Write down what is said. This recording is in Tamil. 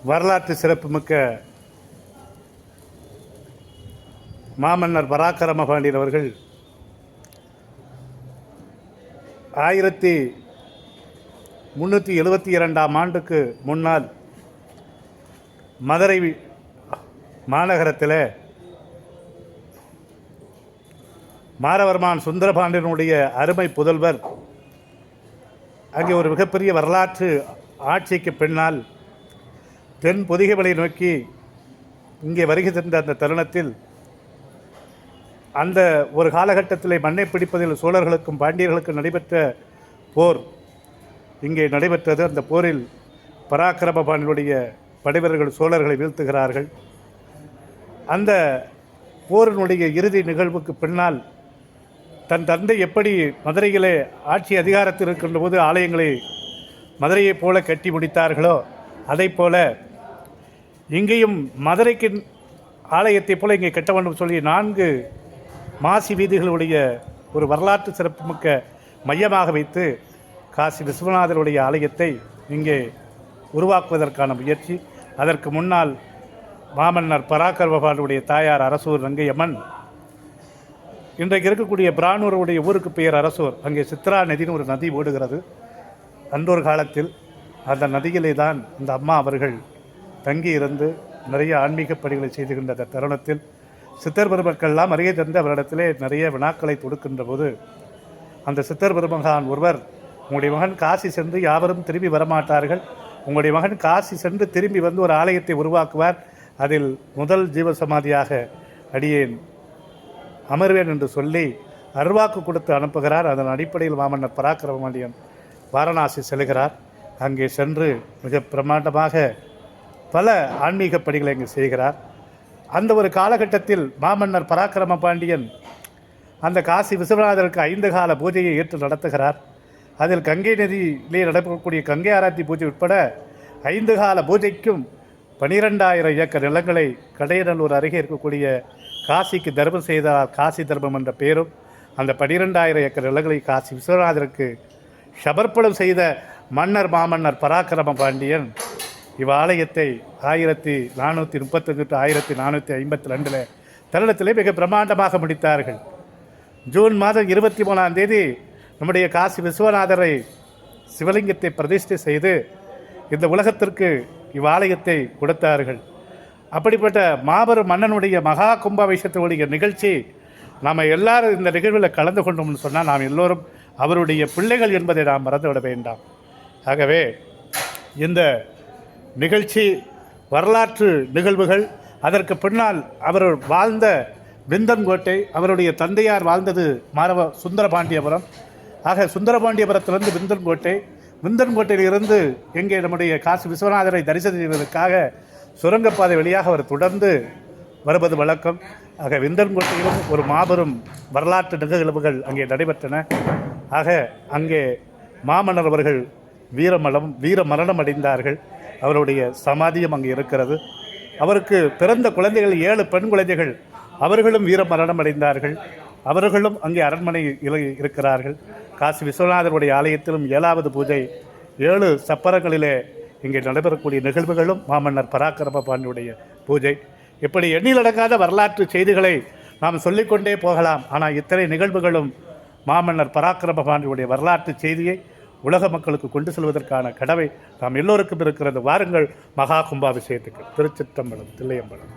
வரலாற்று சிறப்புமிக்க மாமன்னர் பராக்கிரம பாண்டியன் அவர்கள் ஆயிரத்தி முந்நூற்றி எழுபத்தி இரண்டாம் ஆண்டுக்கு முன்னால் மதுரை மாநகரத்தில் மாரவர்மான் சுந்தரபாண்டியனுடைய அருமை புதல்வர் அங்கே ஒரு மிகப்பெரிய வரலாற்று ஆட்சிக்கு பின்னால் தென் பொதிகைமலை நோக்கி இங்கே வருகை தந்த அந்த தருணத்தில் அந்த ஒரு காலகட்டத்தில் மண்ணை பிடிப்பதில் சோழர்களுக்கும் பாண்டியர்களுக்கும் நடைபெற்ற போர் இங்கே நடைபெற்றது. அந்த போரில் பராக்கிரம பாண்டியனுடைய படைவர்கள் சோழர்களை வீழ்த்துகிறார்கள். அந்த போரினுடைய இறுதி நிகழ்வுக்கு பின்னால் தன் தந்தை எப்படி மதுரையிலே ஆட்சி அதிகாரத்தில் இருக்கின்ற போது ஆலயங்களை மதுரையைப் போல கட்டி முடித்தார்களோ அதைப் போல இங்கேயும் மதுரைக்கு ஆலயத்தைப் போல இங்கே கட்ட வேண்டும் சொல்லி நான்கு மாசி வீதிகளுடைய ஒரு வரலாற்று சிறப்புமிக்க மையமாக வைத்து காசி விஸ்வநாதருடைய ஆலயத்தை இங்கே உருவாக்குவதற்கான முயற்சி. அதற்கு முன்னால் மாமன்னர் பராக்கர்வபாலுடைய தாயார் அரசூர் ரங்கையம்மன் இன்றைக்கு இருக்கக்கூடிய பிரானூருடைய ஊருக்கு பெயர் அரசூர் அங்கே சித்ரா நதினு ஒரு நதி ஓடுகிறது. அன்றொரு காலத்தில் அந்த நதியிலே தான் இந்த அம்மா அவர்கள் தங்கி இருந்து நிறைய ஆன்மீக பணிகளை செய்துகின்ற அந்த தருணத்தில் சித்தர் பெருமக்கள்லாம் அருகே தந்து அவரிடத்திலே நிறைய வினாக்களை தொடுக்கின்ற போது அந்த சித்தர் பெருமகான் ஒருவர் உங்களுடைய மகன் காசி சென்று யாவரும் திரும்பி வரமாட்டார்கள். உங்களுடைய மகன் காசி சென்று திரும்பி வந்து ஒரு ஆலயத்தை உருவாக்குவார். அதில் முதல் ஜீவசமாதியாக அடியேன் அமர்வேன் என்று சொல்லி அருவாக்கு கொடுத்து அனுப்புகிறார். அதன் அடிப்படையில் மாமன்னர் பராக்கிரமணியன் வாரணாசி செல்கிறார். அங்கே சென்று மிக பிரமாண்டமாக பல ஆன்மீக பணிகளை இங்கு செய்கிறார். அந்த ஒரு காலகட்டத்தில் மாமன்னர் பராக்கிரம பாண்டியன் அந்த காசி விஸ்வநாதருக்கு ஐந்து கால பூஜையை ஏற்று நடத்துகிறார். அதில் கங்கை நதியிலே நடக்கக்கூடிய கங்கை ஆராத்தி பூஜை உட்பட ஐந்து கால பூஜைக்கும் பனிரெண்டாயிரம் ஏக்கர் நிலங்களை கடையநல்லூர் அருகே இருக்கக்கூடிய காசிக்கு தர்மம் செய்தார். காசி தர்மம் என்ற பேரும் அந்த பனிரெண்டாயிரம் ஏக்கர் நிலங்களை காசி விஸ்வநாதருக்கு சமர்ப்பணம் செய்த மன்னர் மாமன்னர் பராக்கிரம பாண்டியன் இவ்வாலயத்தை ஆயிரத்தி நானூற்றி முப்பத்தஞ்சு டு ஆயிரத்தி நானூற்றி ஐம்பத்தி ரெண்டில் தருணத்திலே மிக பிரம்மாண்டமாக முடித்தார்கள். ஜூன் மாதம் இருபத்தி மூணாம் தேதி நம்முடைய காசி விஸ்வநாதரை சிவலிங்கத்தை பிரதிஷ்டை செய்து இந்த உலகத்திற்கு இவ்வாலயத்தை கொடுத்தார்கள். அப்படிப்பட்ட மாபெரும் மன்னனுடைய மகா கும்பாபிஷேகத்தினுடைய நிகழ்ச்சி நாம் எல்லாரும் இந்த நிகழ்வில் கலந்து கொண்டோம்னு சொன்னால் நாம் எல்லோரும் அவருடைய பிள்ளைகள் என்பதை நாம் மறந்துவிட வேண்டாம். ஆகவே இந்த நிகழ்ச்சி வரலாற்று நிகழ்வுகள். அதற்கு பின்னால் அவர் வாழ்ந்த விந்தன்கோட்டை அவருடைய தந்தையார் வாழ்ந்தது மாரவ சுந்தரபாண்டியபுரம். ஆக சுந்தரபாண்டியபுரத்திலிருந்து விந்தன்கோட்டை விந்தன்கோட்டையிலிருந்து எங்கே நம்முடைய காசி விஸ்வநாதரை தரிசனம் செய்வதற்காக சுரங்கப்பாதை வழியாக அவர் தொடர்ந்து வருவது வழக்கம். ஆக விந்தன்கோட்டையிலும் ஒரு மாபெரும் வரலாற்று நிகழ்வுகள் அங்கே நடைபெற்றன. ஆக அங்கே மாமன்னர் அவர்கள் வீரமலம் வீர மரணம் அடைந்தார்கள். அவருடைய சமாதியம் அங்கே இருக்கிறது. அவருக்கு பிறந்த குழந்தைகள் ஏழு பெண் குழந்தைகள். அவர்களும் வீர மரணம் அடைந்தார்கள். அவர்களும் அங்கே அரண்மனை இருக்கிறார்கள். காசி விஸ்வநாதருடைய ஆலயத்திலும் ஏழாவது பூஜை ஏழு சப்பரங்களிலே இங்கே நடைபெறக்கூடிய நிகழ்வுகளும் மாமன்னர் பராக்கிரம பாண்டியுடைய பூஜை. இப்படி எண்ணிலடங்காத வரலாற்று செய்திகளை நாம் சொல்லிக்கொண்டே போகலாம். ஆனால் இத்தனை நிகழ்வுகளும் மாமன்னர் பராக்கிரம பாண்டியுடைய வரலாற்று செய்தியை உலக மக்களுக்கு கொண்டு செல்வதற்கான கடவை நாம் எல்லோருக்கும் இருக்கிறது. வாருங்கள் மகா கும்பாபிஷேகத்துக்கு. திருச்சிற்றம்பலம் தில்லையம்பலம்.